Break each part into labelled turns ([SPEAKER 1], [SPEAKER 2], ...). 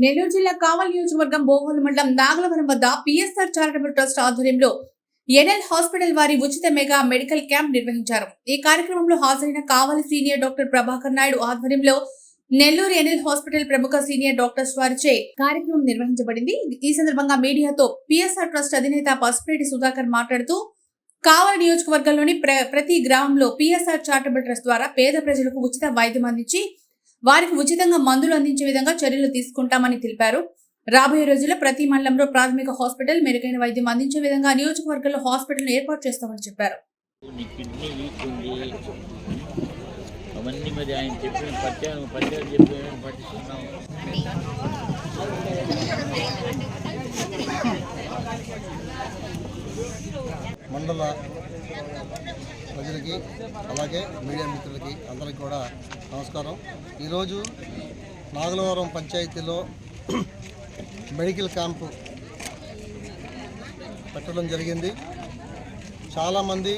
[SPEAKER 1] నెల్లూరు జిల్లా కావల్ నియోజకవర్గం బోగోలు మండలం నాగలవరం వద్ద పిఎస్ఆర్ చారిటబుల్ ట్రస్ట్ ఆధ్వర్యంలో ఎన్ఎల్ హాస్పిటల్ వారి ఉచిత మెగా మెడికల్ క్యాంప్ నిర్వహించారు. ఈ కార్యక్రమంలో హాజరైన కావలి సీనియర్ డాక్టర్ ప్రభాకర్ నాయుడు ఆధ్వర్యంలో నెల్లూరు ఎన్ఎల్ హాస్పిటల్ ప్రముఖ సీనియర్ డాక్టర్స్ వారిచే కార్యక్రమం నిర్వహించబడింది. ఈ సందర్భంగా మీడియాతో పిఎస్ఆర్ ట్రస్ట్ అధినేత పసుపురెడ్డి సుధాకర్ మాట్లాడుతూ కావలి నియోజకవర్గంలోని ప్ర- ప్రతి గ్రామంలో పిఎస్ఆర్ చారిటబుల్ ట్రస్ట్ ద్వారా పేద ప్రజలకు ఉచిత వైద్యం అందించి వారికి ఉచితంగా మందులు అందించే విధంగా చర్యలు తీసుకుంటామని తెలిపారు. రాబోయే రోజుల్లో ప్రతి మండలంలో ప్రాథమిక హాస్పిటల్ మెరుగైన వైద్యం అందించే విధంగా నియోజకవర్గంలో హాస్పిటల్ ఏర్పాటు చేస్తామని చెప్పారు.
[SPEAKER 2] అవన్నీ మరి ఆయన చెప్పిన
[SPEAKER 3] మండల ప్రజలకి అలాగే మీడియా మిత్రులకి అందరికీ కూడా నమస్కారం. ఈరోజు నాగలవరం పంచాయతీలో మెడికల్ క్యాంపు పెట్టడం జరిగింది. చాలామంది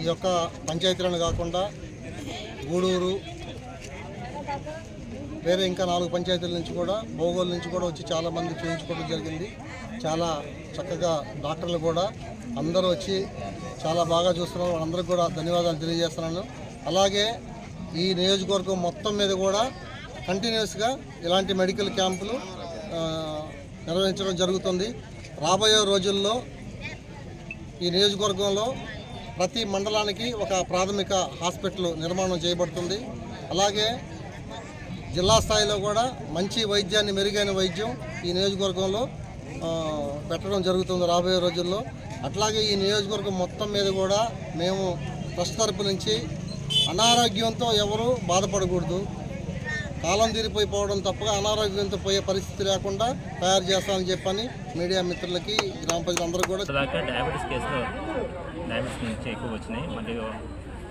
[SPEAKER 3] ఈ యొక్క పంచాయతీలను కాకుండా గూడూరు వేరే ఇంకా నాలుగు పంచాయతీల నుంచి కూడా భోగోలు నుంచి కూడా వచ్చి చాలామంది చూపించుకోవడం జరిగింది. చాలా చక్కగా డాక్టర్లు కూడా అందరూ వచ్చి చాలా బాగా చూస్తున్నారు. వాళ్ళందరికీ కూడా ధన్యవాదాలు తెలియజేస్తున్నాను. అలాగే ఈ నియోజకవర్గం మొత్తం మీద కూడా కంటిన్యూస్గా ఇలాంటి మెడికల్ క్యాంపులు నిర్వహించడం జరుగుతుంది. రాబోయే రోజుల్లో ఈ నియోజకవర్గంలో ప్రతి మండలానికి ఒక ప్రాథమిక హాస్పిటల్ నిర్మాణం చేయబడుతుంది. అలాగే జిల్లా స్థాయిలో కూడా మంచి వైద్యాన్ని మెరుగైన వైద్యం ఈ నియోజకవర్గంలో పెట్టడం జరుగుతుంది రాబోయే రోజుల్లో. అట్లాగే ఈ నియోజకవర్గం మొత్తం మీద కూడా మేము ట్రస్ట్ తరపు నుంచి అనారోగ్యంతో ఎవరు బాధపడకూడదు. కాలం తీరిపోయిపోవడం తప్పగా అనారోగ్యంతో పోయే పరిస్థితి లేకుండా తయారు చేస్తామని చెప్పని మీడియా మిత్రులకి గ్రామ ప్రజలందరూ కూడా
[SPEAKER 4] డయాబెటీస్ కేసులో డయాబెటీస్ నుంచి ఎక్కువ వచ్చినాయి. మళ్ళీ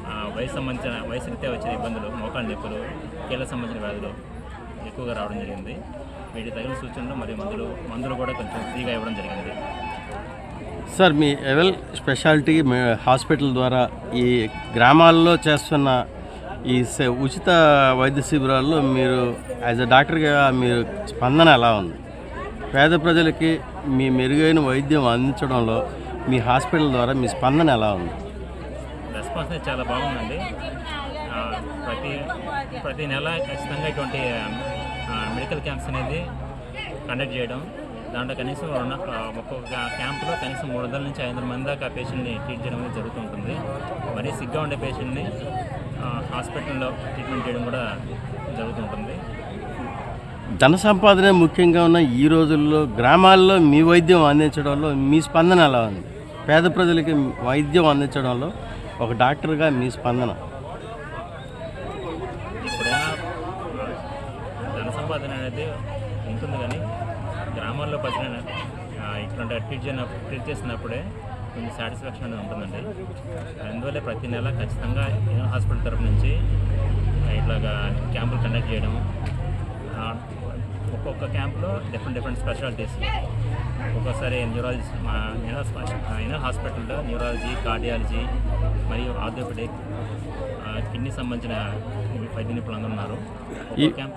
[SPEAKER 4] వయసు సంబంధించిన వయసు రీత్యా వచ్చిన ఇబ్బందులు మోకాళ్ళ నొప్పులు కీళ్ళ సంబంధించిన వ్యాధులు ఎక్కువగా రావడం జరిగింది. వీటి తగిన సూచనలు మరియు మందులు మందులు కూడా కొంచెం ఫ్రీగా ఇవ్వడం జరిగింది.
[SPEAKER 5] సార్ మీ ఎవెల్ స్పెషాలిటీ మే- హాస్పిటల్ ద్వారా ఈ గ్రామాల్లో చేస్తున్న ఈ స- ఉచిత వైద్య శిబిరాల్లో మీరు యాజ్ అ డాక్టర్గా మీరు స్పందన ఎలా ఉంది? పేద ప్రజలకి మీ మెరుగైన వైద్యం అందించడంలో మీ హాస్పిటల్ ద్వారా మీ స్పందన ఎలా ఉంది?
[SPEAKER 4] రెస్పాన్స్ అనేది చాలా బాగుందండి. ప్రతి ప్రతి నెల ఖచ్చితంగా ఇటువంటి మెడికల్ క్యాంప్స్ అనేది కండక్ట్ చేయడం. దాంట్లో కనీసం రెండు ఒక్కొక్క క్యాంపులో కనీసం మూడు వందల నుంచి ఐదు వందల మంది దాకా పేషెంట్ని ట్రీట్ చేయడం అనేది జరుగుతుంటుంది. మరీ సిగ్గా ఉండే పేషెంట్ని హాస్పిటల్లో ట్రీట్మెంట్ చేయడం కూడా జరుగుతుంటుంది.
[SPEAKER 5] ధన సంపాదన ముఖ్యంగా ఉన్న ఈ రోజుల్లో గ్రామాల్లో మీ వైద్యం అందించడంలో మీ స్పందన ఎలా ఉంది? పేద ప్రజలకి వైద్యం అందించడంలో ఒక డాక్టర్గా మీ స్పందన?
[SPEAKER 4] ధన సంపాదన అనేది ఉంటుంది కానీ గ్రామాల్లో పదిన ఇట్లాంటి ట్రీట్ చేసిన ట్రీట్ చేసినప్పుడే కొంచెం సాటిస్ఫాక్షన్ అనేది ఉంటుందండి. అందువల్ల ప్రతి నెల ఖచ్చితంగా హాస్పిటల్ తరపు నుంచి ఇట్లాగా క్యాంపులు కండక్ట్ చేయడం ఒక్కొక్క క్యాంప్లో డిఫరెంట్ డిఫరెంట్ స్పెషాలిటీస్ ఒక్కొక్కసారి న్యూరాలజీ అయినా హాస్పిటల్లో న్యూరాలజీ కార్డియాలజీ మరియు ఆర్థోపెడిక్ కిడ్నీ సంబంధించిన వైద్య నిపుణులు అందరూ ఉన్నారు.
[SPEAKER 5] ఈ
[SPEAKER 4] క్యాంప్